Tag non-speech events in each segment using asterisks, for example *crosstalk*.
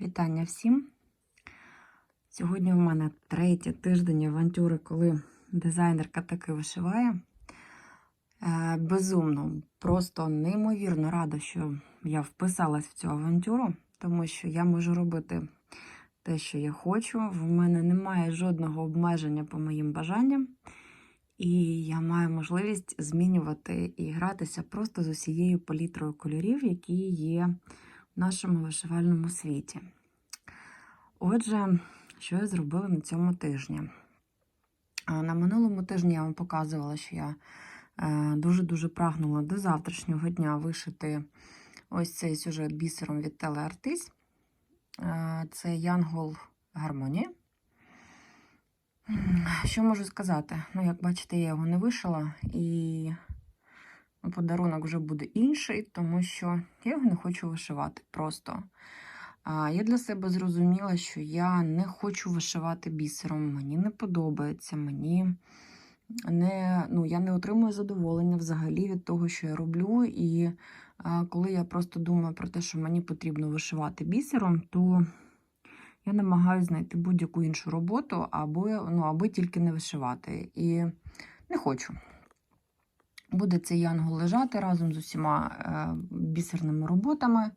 Вітання всім. Сьогодні в мене третій тиждень авантюри, коли дизайнерка таки вишиває. Е, Безумно, просто неймовірно рада, що я вписалась в цю авантюру, тому що я можу робити те, що я хочу. В мене немає жодного обмеження по моїм бажанням. І я маю можливість змінювати і гратися просто з усією палітрою кольорів, які є нашому вишивальному світі. Отже, що я зробила на цьому тижні? На минулому тижні я вам показувала, що я е, дуже-дуже прагнула до завтрашнього дня вишити ось цей сюжет бісером від Телеартис. Це Янгол Гармонія. Що можу сказати? Ну, як бачите, я його не вишила, і подарунок вже буде інший, тому що я його не хочу вишивати просто. Я для себе зрозуміла, що я не хочу вишивати бісером. Мені не подобається, мені не, ну, я не отримую задоволення взагалі від того, що я роблю. І коли я просто думаю про те, що мені потрібно вишивати бісером, то я намагаюся знайти будь-яку іншу роботу, аби, ну, аби тільки не вишивати. І не хочу. Буде цей янгол лежати разом з усіма е, бісерними роботами.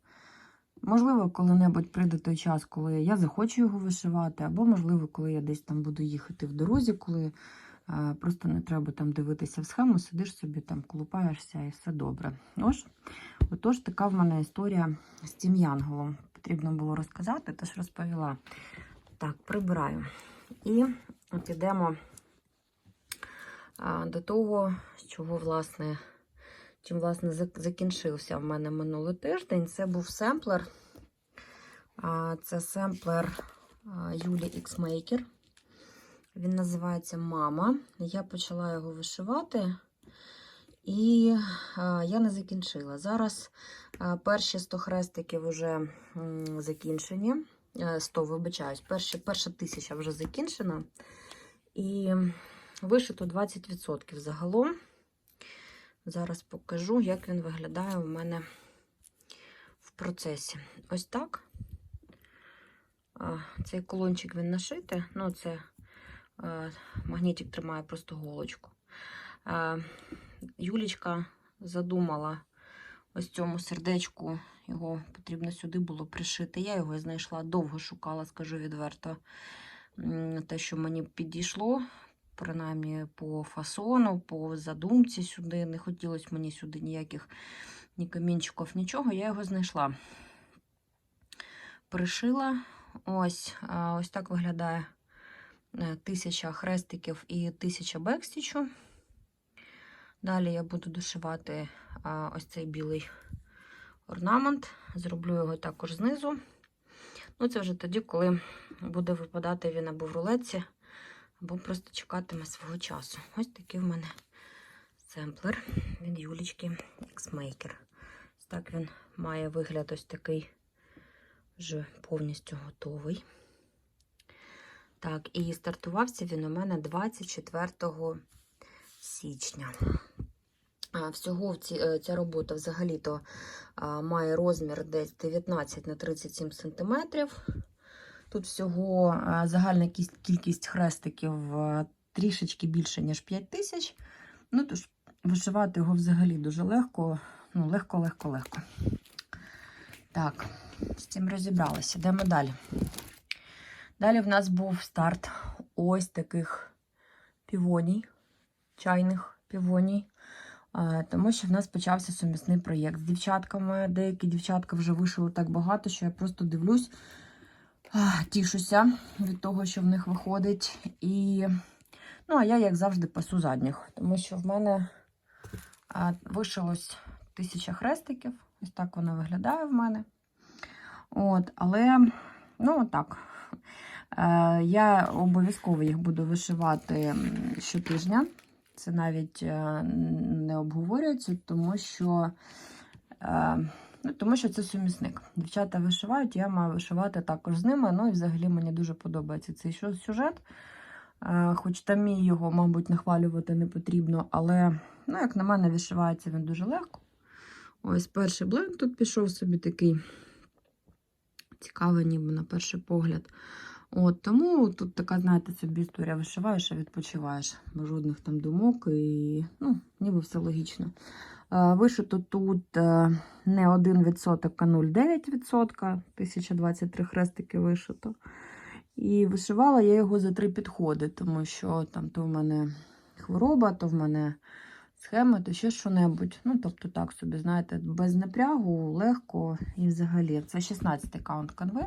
Можливо, коли-небудь прийде той час, коли я захочу його вишивати, або, можливо, коли я десь там буду їхати в дорозі, коли е, просто не треба там дивитися в схему, сидиш собі там, колупаєшся і все добре. Ось, отож, така в мене історія з цим янголом. Потрібно було розказати, тож розповіла. Так, прибираю. І от ідемо до того, чого, власне, чим, власне, закінчився в мене минулий тиждень. Це був семплер. Це семплер Юлі X Maker. Він називається Мама. Я почала його вишивати. І я не закінчила. Зараз перші 100 хрестиків вже закінчені. Е, 100, вибачаюсь, перші, перша тисяча вже закінчена. І вишито 20% загалом. Зараз покажу, як він виглядає у мене в процесі. Ось так. Цей колончик він нашити. Ну, це магнітик тримає просто голочку. Юлічка задумала ось цьому сердечку, його потрібно сюди було пришити. Я його знайшла, довго шукала, скажу відверто, те, що мені підійшло, принаймні по фасону, по задумці сюди. Не хотілося мені сюди ніяких ні камінчиків, нічого. Я його знайшла. Пришила. Ось, ось так виглядає е, тисяча хрестиків і тисяча бекстічу. Далі я буду дошивати ось цей білий орнамент. Зроблю його також знизу. Ну, це вже тоді, коли буде випадати він або в рулетці, або просто чекатиме свого часу. Ось такий в мене семплер від Юлічки X-Maker. Так він має вигляд ось такий вже повністю готовий. Так, і стартувався він у мене 24 січня. Всього е, ця робота взагалі-то має розмір десь 19 на 37 см. Тут всього загальна кількість хрестиків трішечки більше, ніж 5 тисяч. Ну, тож, вишивати його взагалі дуже легко. Ну, легко, легко, легко. Так, з цим розібралися. Йдемо далі. Далі в нас був старт ось таких півоній, чайних півоній. Тому що в нас почався сумісний проєкт з дівчатками. Деякі дівчатка вже вишили так багато, що я просто дивлюсь, тішуся від того, що в них виходить. І, ну, а я, як завжди, пасу задніх, тому що в мене вишилось тисяча хрестиків. Ось так воно виглядає в мене. От, але, ну, так. Е, Я обов'язково їх буду вишивати щотижня. Це навіть е, не обговорюється, тому що, е, тому що це сумісник. Дівчата вишивають, я маю вишивати також з ними. Ну і взагалі мені дуже подобається цей сюжет. Е, Хоч там мій його, мабуть, нахвалювати не потрібно, але, ну, як на мене, вишивається він дуже легко. Ось перший бленд тут пішов собі такий цікавий, ніби на перший погляд. От, тому тут така, знаєте, собі історія вишиваєш, а відпочиваєш. Жодних там думок і ну, ніби все логічно. Е, Вишито тут е, не 1%, а 0,9%. 1023 хрестики вишито. І вишивала я його за три підходи, тому що там то в мене хвороба, то в мене схеми, то ще що-небудь. Ну, тобто, так собі, знаєте, без напрягу, легко і взагалі. Це 16-й каунт канви.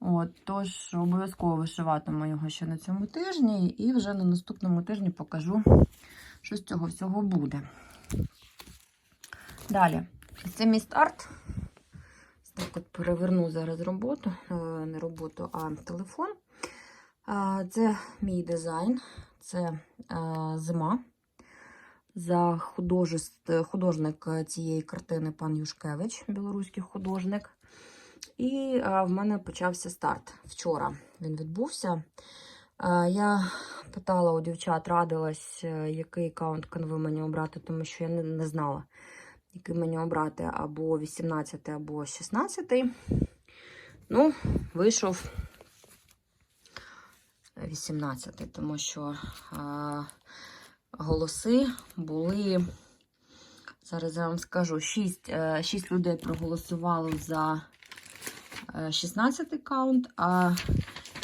От, тож обов'язково вишиватиму його ще на цьому тижні, і вже на наступному тижні покажу, що з цього всього буде. Далі, це мій старт. Так от переверну зараз роботу, е, не роботу, а телефон. Це мій дизайн, це е, зима. За художник цієї картини пан Юшкевич, білоруський художник. І е, в мене почався старт вчора. Він відбувся. Е, Я питала у дівчат, радилась, е, який аккаунт канви мені обрати, тому що я не, знала, який мені обрати або 18, або 16. Ну, вийшов 18, тому що е, голоси були. Зараз я вам скажу, 6, е, 6 людей проголосували за е, 16 каунт, а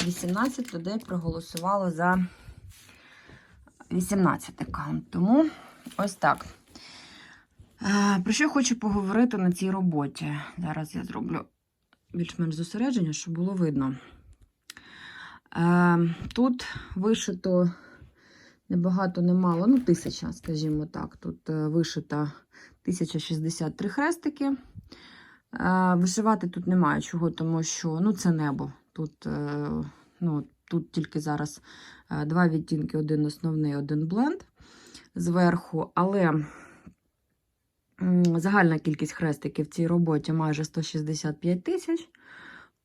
18 людей проголосували за 18 каунт. Тому ось так. Е, Про що хочу поговорити на цій роботі? Зараз я зроблю більш-менш зосередження, щоб було видно. Е, Тут вишито небагато, немало, ну, тисяча, скажімо так. Тут е, вишито 1063 хрестики. Е, Вишивати тут немає чого, тому що ну, це небо. Тут, е, ну, тут тільки зараз е, два відтінки: один основний, один бленд зверху. Але загальна кількість хрестиків в цій роботі майже 165 тисяч.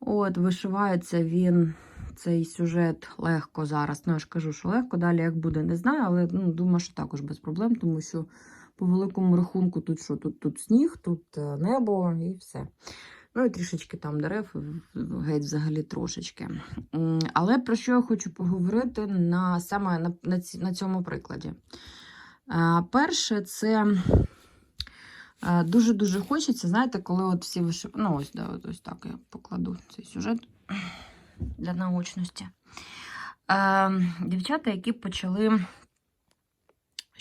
От, вишивається він, цей сюжет легко зараз. Ну, я ж кажу, що легко. Далі як буде, не знаю, але ну, думаю, що також без проблем, тому що по великому рахунку тут що? Тут, тут сніг, тут е, небо і все. Ну і трішечки там дерев, геть взагалі трошечки. Але про що я хочу поговорити на, саме на, на, на цьому прикладі. Е, Перше, це е, дуже-дуже хочеться, знаєте, коли от всі вишив... Ну, ось, да, ось так я покладу цей сюжет для наочності. Дівчата, які почали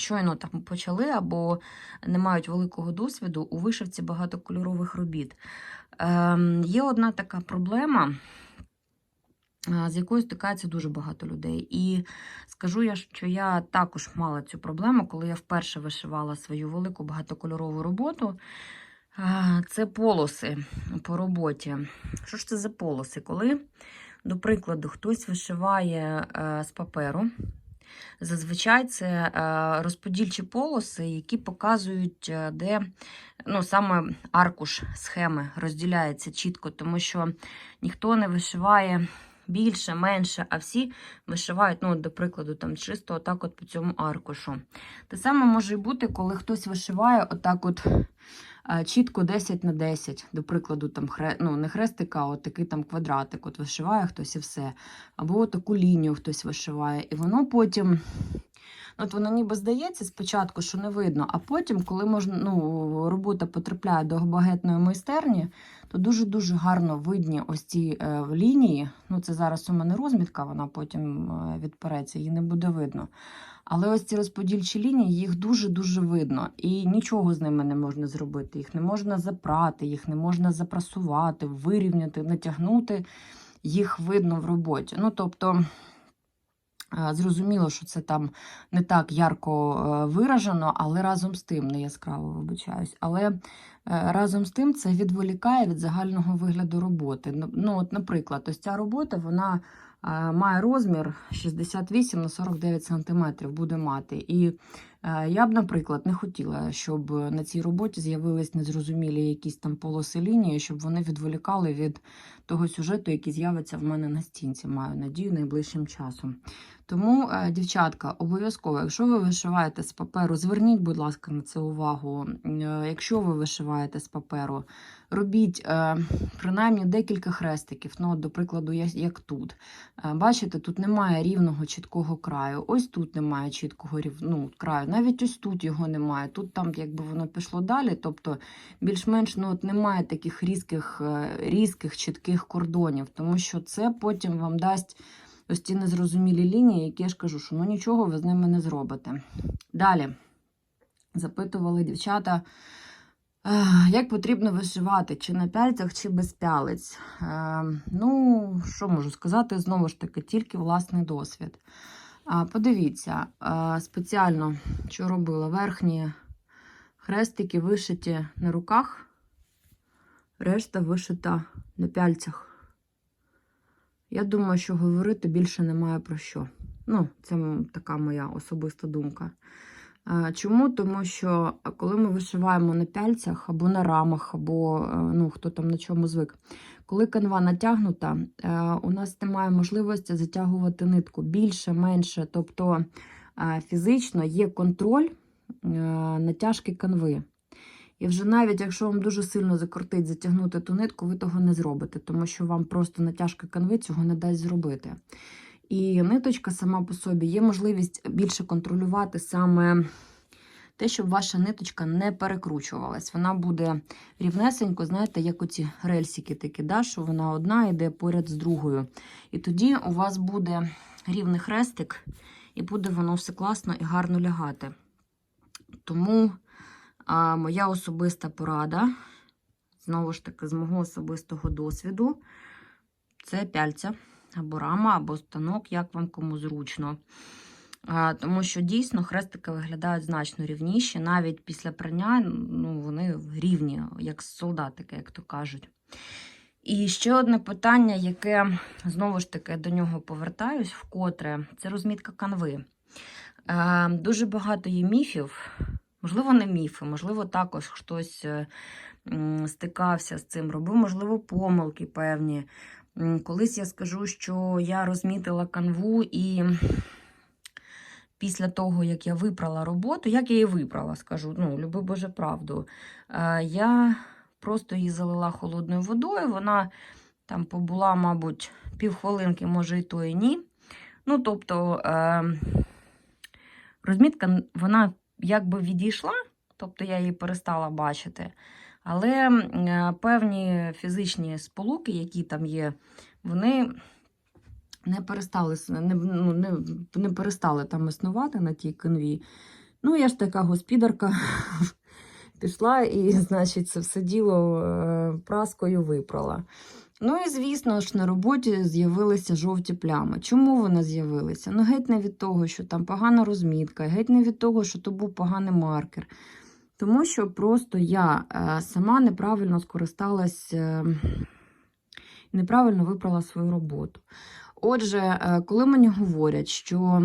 щойно там почали або не мають великого досвіду у вишивці багатокольорових робіт. Ем, є одна така проблема, е, з якою стикається дуже багато людей. І скажу я, що я також мала цю проблему, коли я вперше вишивала свою велику багатокольорову роботу. Е, Це полоси по роботі. Що ж це за полоси? Коли, до прикладу, хтось вишиває е, з паперу, Зазвичай це е, розподільчі полоси, які показують, е, де ну, саме аркуш схеми розділяється чітко, тому що ніхто не вишиває більше, менше, а всі вишивають, ну, до прикладу, там чисто отак от по цьому аркушу. Те саме може і бути, коли хтось вишиває отак от чітко 10 на 10, до прикладу, там хре, ну, не хрестика, а от такий там квадратик, от вишиває хтось і все. Або таку лінію хтось вишиває. І воно потім. От воно ніби здається спочатку, що не видно, а потім, коли можна, ну, робота потрапляє до багетної майстерні, то дуже-дуже гарно видні ось ці е, лінії. Ну, це зараз у мене розмітка, вона потім е, відпереться, її не буде видно. Але ось ці розподільчі лінії, їх дуже-дуже видно. І нічого з ними не можна зробити. Їх не можна запрати, їх не можна запрасувати, вирівняти, натягнути. Їх видно в роботі. Ну, тобто, е, зрозуміло, що це там не так ярко е, виражено, але разом з тим, не яскраво вибачаюсь. Але е, разом з тим це відволікає від загального вигляду роботи. Ну, Ну, от, наприклад, ось ця робота, вона має розмір 68 на 49 см буде мати. І Е, Я б, наприклад, не хотіла, щоб на цій роботі з'явились незрозумілі якісь там полоси лінії, щоб вони відволікали від того сюжету, який з'явиться в мене на стінці. Маю надію найближчим часом. Тому, е, дівчатка, обов'язково, якщо ви вишиваєте з паперу, зверніть, будь ласка, на це увагу. Е, Якщо ви вишиваєте з паперу, робіть е, принаймні декілька хрестиків. Ну, до прикладу, як тут. Е, Бачите, тут немає рівного чіткого краю. Ось тут немає чіткого ну, краю. Навіть ось тут його немає. Тут там, якби воно пішло далі. Тобто, більш-менш ну, от немає таких різких, е, різких, чітких кордонів, тому що це потім вам дасть ось ці незрозумілі лінії, які я ж кажу, що ну нічого ви з ними не зробите. Далі запитували дівчата. Як потрібно вишивати, чи на пяльцях, чи без пялець? Е, ну, що можу сказати, знову ж таки, тільки власний досвід. Подивіться, е, спеціально, що робила, верхні хрестики вишиті на руках, решта вишита на пяльцях. Я думаю, що говорити більше немає про що. Ну, це така моя особиста думка. Чому? Тому що коли ми вишиваємо на пяльцях або на рамах, або е, ну, хто там на чому звик, коли канва натягнута, е, у нас немає можливості затягувати нитку більше, менше. Тобто фізично є контроль е, натяжки канви. І вже навіть якщо вам дуже сильно закрутить затягнути ту нитку, ви того не зробите, тому що вам просто натяжка канви цього не дасть зробити. І ниточка сама по собі є можливість більше контролювати саме те, щоб ваша ниточка не перекручувалась. Вона буде рівнесенько, знаєте, як оці рельсики такі, да, що вона одна йде поряд з другою. І тоді у вас буде рівний хрестик, і буде воно все класно і гарно лягати. Тому а, моя особиста порада, знову ж таки, з мого особистого досвіду, це пяльця або рама, або станок, як вам кому зручно. Тому що дійсно хрестики виглядають значно рівніші. Навіть після прання ну, вони рівні, як солдатики, як то кажуть. І ще одне питання, яке знову ж таки до нього повертаюсь вкотре, це розмітка канви. Дуже багато є міфів, можливо, не міфи, можливо, також хтось е, стикався з цим, робив, можливо, помилки певні. Колись я скажу, що я розмітила канву і після того, як я випрала роботу, як я її випрала, скажу, ну, люби Боже правду, е, я просто її залила холодною водою. Вона там побула, мабуть, півхвилинки, може, і то, і ні. Ну, тобто, е, розмітка, вона якби відійшла, тобто я її перестала бачити. Але е, певні фізичні сполуки, які там є, вони не перестали, не, ну, не, не перестали там існувати на тій канві. Ну, я ж така господарка *laughs* пішла і, значить, це все діло е, праскою випрала. Ну і звісно ж, на роботі з'явилися жовті плями. Чому вони з'явилися? Ну, геть не від того, що там погана розмітка, геть не від того, що то був поганий маркер. Тому що просто я е, сама неправильно скористалась, е, неправильно вибрала свою роботу. Отже, е, коли мені говорять, що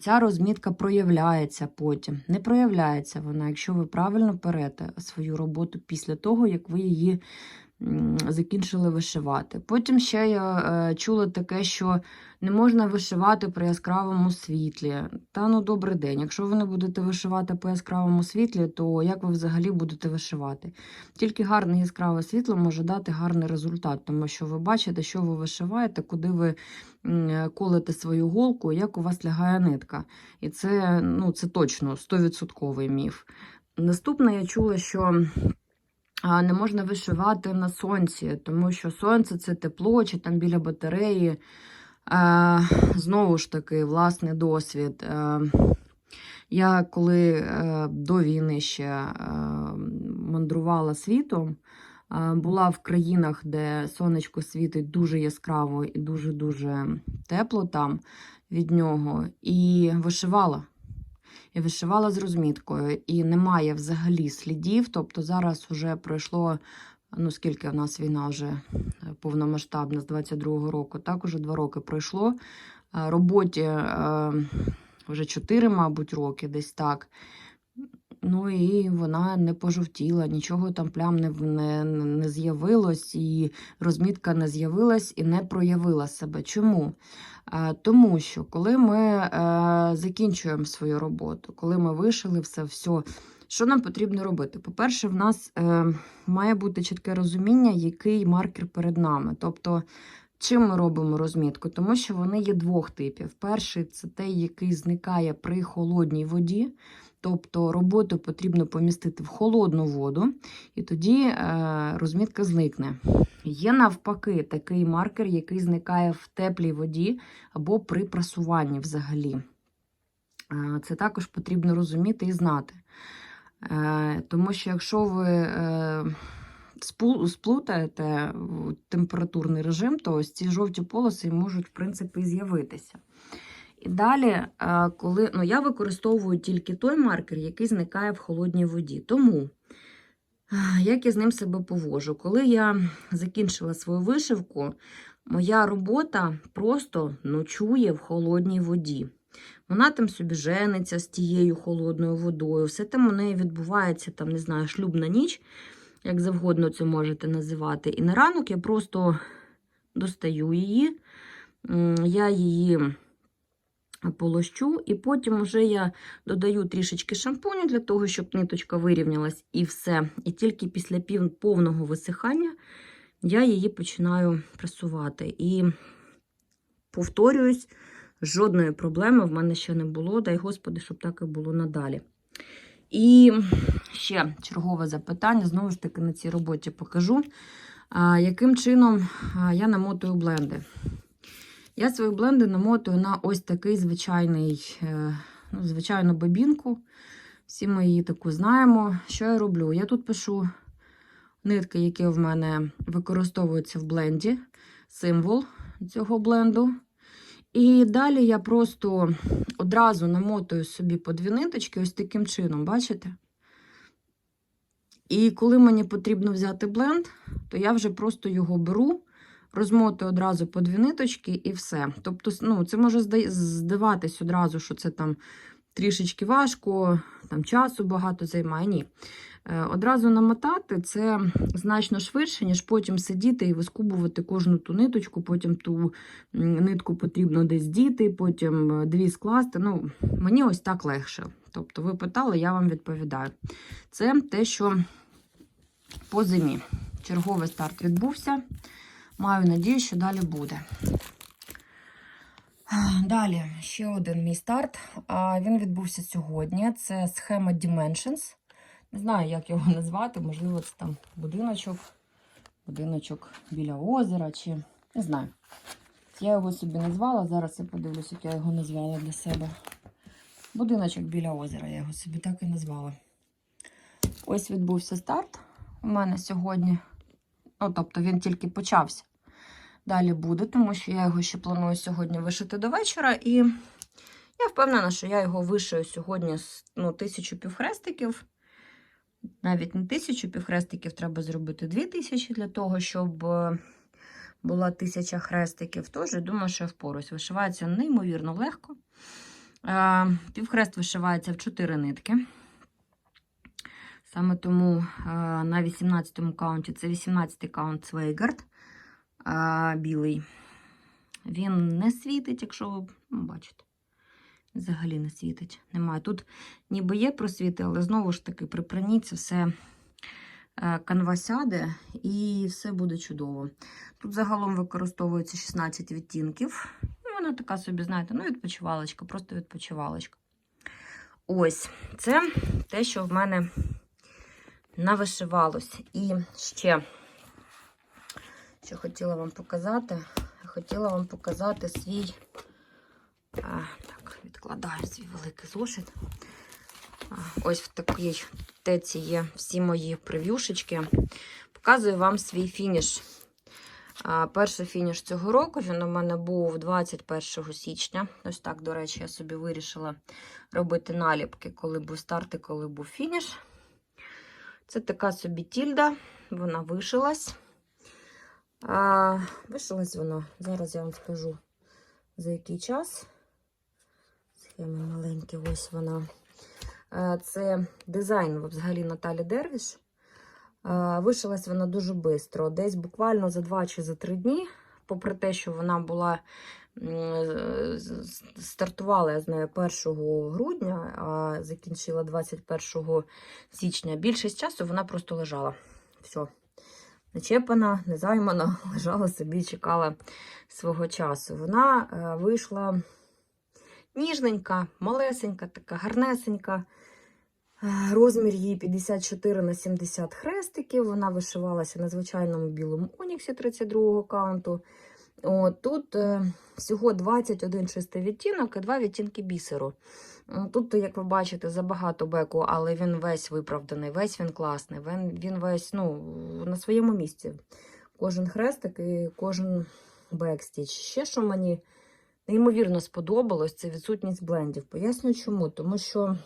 ця розмітка проявляється потім, не проявляється вона, якщо ви правильно перете свою роботу після того, як ви її закінчили вишивати. Потім ще я е, чула таке, що не можна вишивати при яскравому світлі. Та ну добрий день. Якщо ви не будете вишивати по яскравому світлі, то як ви взагалі будете вишивати? Тільки гарне яскраве світло може дати гарний результат, тому що ви бачите, що ви вишиваєте, куди ви м, колете свою голку, як у вас лягає нитка. І це, ну, це точно 100% міф. Наступне я чула, що не можна вишивати на сонці, тому що сонце це тепло, чи там біля батареї. Знову ж таки, власний досвід. Я коли е, до війни ще е, мандрувала світом, е, була в країнах, де сонечко світить дуже яскраво і дуже-дуже тепло там від нього, і вишивала. І вишивала з розміткою, і немає взагалі слідів. Тобто зараз вже пройшло, ну скільки в нас війна вже е, повномасштабна з 22-го року, так уже два роки пройшло. Е, Роботі е, вже 4, мабуть, роки, десь так. Ну і вона не пожовтіла, нічого там плям не, не, не з'явилось, і розмітка не з'явилась і не проявила себе. Чому? Е, Тому що коли ми е, закінчуємо свою роботу, коли ми вишили все, все, що нам потрібно робити? По-перше, в нас е, має бути чітке розуміння, який маркер перед нами. Тобто, чим ми робимо розмітку? Тому що вони є двох типів. Перший це той, який зникає при холодній воді. Тобто роботу потрібно помістити в холодну воду, і тоді е, розмітка зникне. Є навпаки такий маркер, який зникає в теплій воді або при прасуванні взагалі. Е, це також потрібно розуміти і знати. Е, тому що якщо ви сплутаєте температурний режим, то ось ці жовті полоси можуть, в принципі, з'явитися. І далі, е, коли ну, я використовую тільки той маркер, який зникає в холодній воді. Тому, е, як я з ним себе поводжу? Коли я закінчила свою вишивку, моя робота просто ночує в холодній воді. Вона там собі жениться з тією холодною водою. Все там у неї відбувається, там, не знаю, шлюбна ніч, як завгодно це можете називати. І на ранок я просто достаю її, я її полощу, і потім вже я додаю трішечки шампуню для того, щоб ниточка вирівнялась і все. І тільки після повного висихання я її починаю пресувати. І повторююсь, жодної проблеми в мене ще не було. Дай Господи, щоб так і було надалі. І ще чергове запитання, знову ж таки, на цій роботі покажу. Яким чином я намотую бленди? Я свої бленди намотую на ось такий звичайний, е, ну, звичайну бобінку. Всі ми її таку знаємо. Що я роблю? Я тут пишу нитки, які в мене використовуються в бленді, символ цього бленду. І далі я просто одразу намотую собі по дві ниточки, ось таким чином, бачите? І коли мені потрібно взяти бленд, то я вже просто його беру, розмотую одразу по дві ниточки і все. Тобто, ну, це може здаватись одразу, що це там трішечки важко, там часу багато займає. Ні. Е, Одразу намотати це значно швидше, ніж потім сидіти і вискубувати кожну ту ниточку, потім ту нитку потрібно десь діти, потім е, дві скласти. Ну, мені ось так легше. Тобто, ви питали, я вам відповідаю. Це те, що по зимі. Черговий старт відбувся. Маю надію, що далі буде. Далі ще один мій старт. А, Він відбувся сьогодні. Це схема Dimensions. Не знаю, як його назвати. Можливо, це там будиночок, будиночок біля озера, чи не знаю. Я його собі назвала. Зараз я подивлюсь, як я його назвала для себе. Будиночок біля озера, я його собі так і назвала. Ось відбувся старт у мене сьогодні. Ну, тобто він тільки почався. Далі буде, тому що я його ще планую сьогодні вишити до вечора. І я впевнена, що я його вишию сьогодні з ну, тисячу півхрестиків. Навіть не тисячу півхрестиків, треба зробити дві тисячі для того, щоб е, була тисяча хрестиків. Тож думаю, що я впорусь. Вишивається неймовірно легко. Е, Півхрест вишивається в 4 нитки. Саме тому е, на 18-му каунті це 18-й каунт Свейгард а, білий. Він не світить, якщо ви ну, бачите. Взагалі не світить. Немає. Тут ніби є просвіти, але знову ж таки при пранні це все е, канва сяде і все буде чудово. Тут загалом використовується 16 відтінків. Ну, Вона така собі, знаєте, ну, відпочивалочка, просто відпочивалочка. Ось, це те, що в мене навишивалось. І ще, що хотіла вам показати, хотіла вам показати свій. А, так, відкладаю свій великий зошит. А, ось в такій теці є всі мої прев'юшечки. Показую вам свій фініш. А, перший фініш цього року він у мене був 21 січня. Ось так, до речі, я собі вирішила робити наліпки, коли був старт і коли був фініш. Це така собі тільда, вона вишилась. А, Вишилась вона, зараз я вам скажу, за який час. Ще мій маленький, ось вона. Е, Це дизайн взагалі Наталі Дервіш. Е, Вишилась вона дуже швидко, десь буквально за 2 чи за 3 дні, попри те, що вона була стартувала я з нею 1 грудня, а закінчила 21 січня. Більшість часу вона просто лежала. Все. Начепана, незаймана, *laughs* лежала собі, чекала свого часу. Вона е, вийшла ніжненька, малесенька, така гарнесенька. Е, Розмір її 54 на 70 хрестиків. Вона вишивалася на звичайному білому оніксі 32-го каунту. От, тут е, всього 21 чистий відтінок і 2 відтінки бісеру. Тут, як ви бачите, забагато беку, але він весь виправданий, весь він класний, він, він весь ну, на своєму місці. Кожен хрестик і кожен бекстіч. Ще що мені неймовірно сподобалось, це відсутність блендів. Поясню чому. Тому що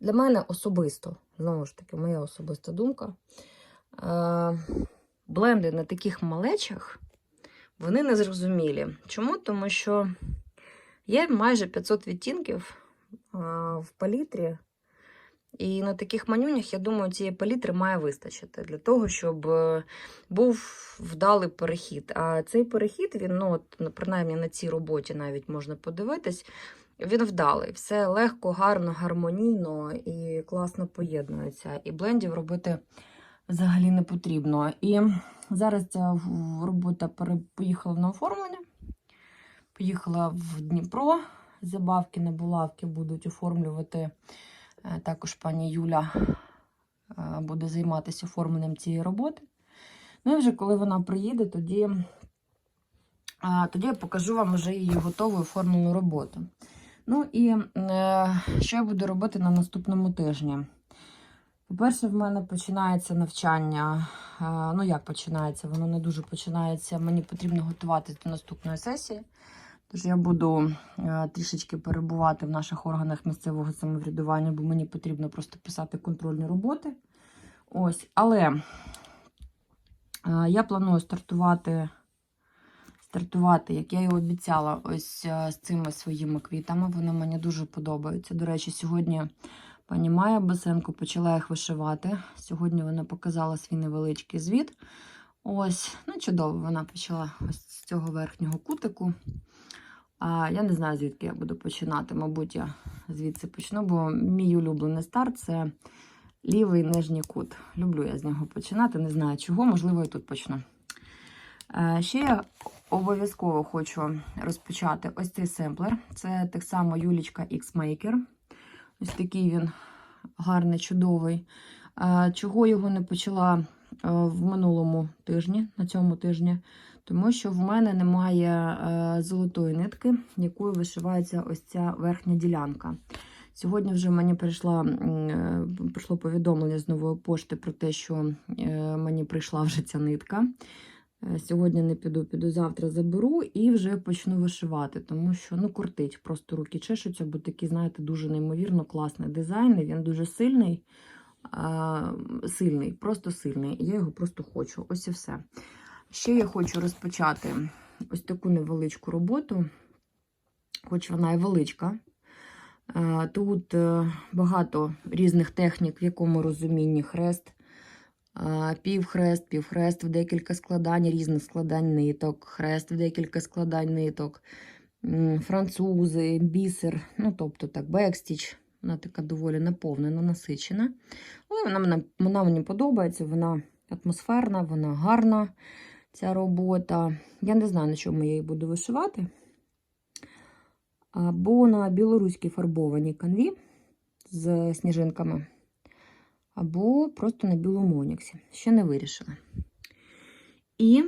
для мене особисто, знову ж таки, моя особиста думка. Бленди на таких малечах вони незрозумілі. Чому? Тому що є майже 500 відтінків в палітрі. І на таких манюнях, я думаю, цієї палітри має вистачити для того, щоб е, був вдалий перехід. А цей перехід, він, ну, от, принаймні на цій роботі навіть можна подивитись, він вдалий. Все легко, гарно, гармонійно і класно поєднується. І блендів робити взагалі не потрібно. І зараз ця робота поїхала на оформлення. Поїхала в Дніпро. Забавки на булавки будуть оформлювати. Е, Також пані Юля е, буде займатися оформленням цієї роботи. Ну і вже коли вона приїде, тоді, а, тоді я покажу вам вже її готову оформлену роботу. Ну і е, що я буду робити на наступному тижні? По-перше, в мене починається навчання. Е, ну, як починається? Воно не дуже починається. Мені потрібно готуватися до наступної сесії. Тож я буду е, трішечки перебувати в наших органах місцевого самоврядування, бо мені потрібно просто писати контрольні роботи. Ось, але е, я планую стартувати, стартувати, як я і обіцяла, ось з цими своїми квітами. Вони мені дуже подобаються. До речі, сьогодні пані Майя Басенко почала їх вишивати. Сьогодні вона показала свій невеличкий звіт. Ось, ну чудово, вона почала ось з цього верхнього кутику. А, я не знаю, звідки я буду починати. Мабуть, я звідси почну, бо мій улюблений старт це лівий нижній кут. Люблю я з нього починати, не знаю чого, можливо, і тут почну. Е, ще я обов'язково хочу розпочати ось цей семплер. Це так само Юлічка X-Maker. Ось такий він гарний, чудовий. Чого його не почала е, в минулому тижні, на цьому тижні? Тому що в мене немає е, золотої нитки, якою вишивається ось ця верхня ділянка. Сьогодні вже мені прийшла, е, прийшло повідомлення з нової пошти про те, що мені прийшла вже ця нитка. Е, Сьогодні не піду, піду завтра заберу і вже почну вишивати, тому що ну, кортить, просто руки чешуться, бо такий, знаєте, дуже неймовірно класний дизайн. Він дуже сильний, сильний, просто сильний. Я його просто хочу. Ось і все. Ще я хочу розпочати ось таку невеличку роботу, хоч вона і величка. Е, Тут е, багато різних технік, в якому розумінні хрест, півхрест, півхрест в декілька складань, різних складань ниток, хрест в декілька складань ниток, французи, бісер, ну тобто так, бекстіч. Вона така доволі наповнена, насичена. Але вона, вона, вона мені подобається, вона атмосферна, вона гарна, ця робота. Я не знаю, на чому я її буду вишивати. Або на білоруській фарбованій канві з сніжинками, або просто на білому оніксі. Ще не вирішила. І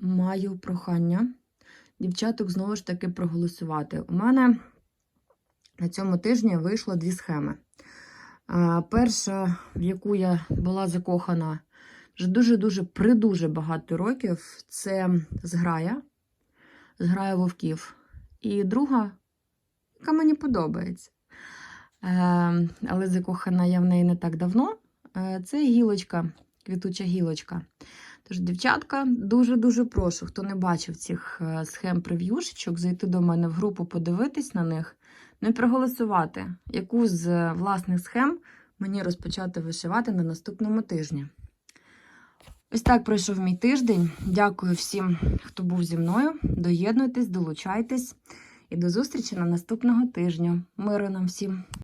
маю прохання дівчаток знову ж таки проголосувати. У мене на цьому тижні вийшло дві схеми. Перша, в яку я була закохана вже дуже-дуже придуже багато років, це зграя, зграя вовків. І друга, яка мені подобається. Е, але закохана я в неї не так давно. Е, це гілочка, квітуча гілочка. Тож, дівчатка, дуже-дуже прошу, хто не бачив цих е, схем прев'юшечок, зайти до мене в групу, подивитись на них, ну і проголосувати, яку з власних схем мені розпочати вишивати на наступному тижні. Ось так пройшов мій тиждень. Дякую всім, хто був зі мною. Доєднуйтесь, долучайтесь і до зустрічі на наступного тижня. Миру нам всім!